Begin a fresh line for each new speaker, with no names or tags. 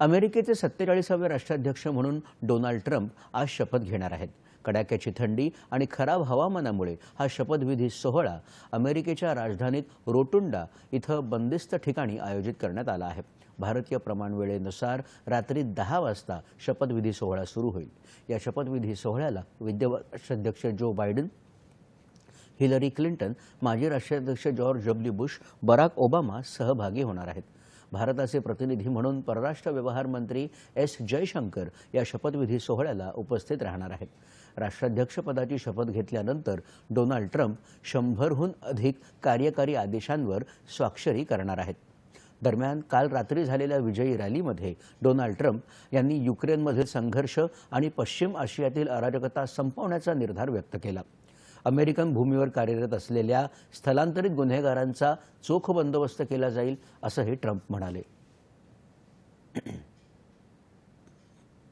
अमेरिकेचे सत्तेचाळीसावे राष्ट्राध्यक्ष म्हणून डोनाल्ड ट्रम्प आज शपथ घेणार आहेत. कडाक्याची थंडी आणि खराब हवामानामुळे हा शपथविधी सोहळा अमेरिकेच्या राजधानीत रोटुंडा इथं बंदिस्त ठिकाणी आयोजित करण्यात आला आहे. भारतीय प्रमाणवेळेनुसार रात्री दहा वाजता शपथविधी सोहळा सुरू होईल. या शपथविधी सोहळ्याला विद्यमान राष्ट्राध्यक्ष जो बायडन हिलरी क्लिंटन माजी राष्ट्राध्यक्ष George W Bush Barack Obama सहभागी होणार आहेत. भारताचे प्रतिनिधी म्हणून परराष्ट्र व्यवहार मंत्री एस जयशंकर या शपथविधी सोहळ्याला उपस्थित राहणार आहेत. राष्ट्राध्यक्षपदाची शपथ घेतल्यानंतर डोनाल्ड ट्रम्प शंभरहून अधिक कार्यकारी आदेशांवर स्वाक्षरी करणार आहेत. दरम्यान काल रात्री झालेल्या विजयी रॅलीमध्ये डोनाल्ड ट्रम्प यांनी युक्रेनमधील संघर्ष आणि पश्चिम आशियातील अराजकता संपवण्याचा निर्धार व्यक्त केला. अमेरिकन भूमीवर कार्यरत असलेल्या स्थलांतरित गुन्हेगारांचा चोख बंदोबस्त केला जाईल असंही ट्रम्प म्हणाले.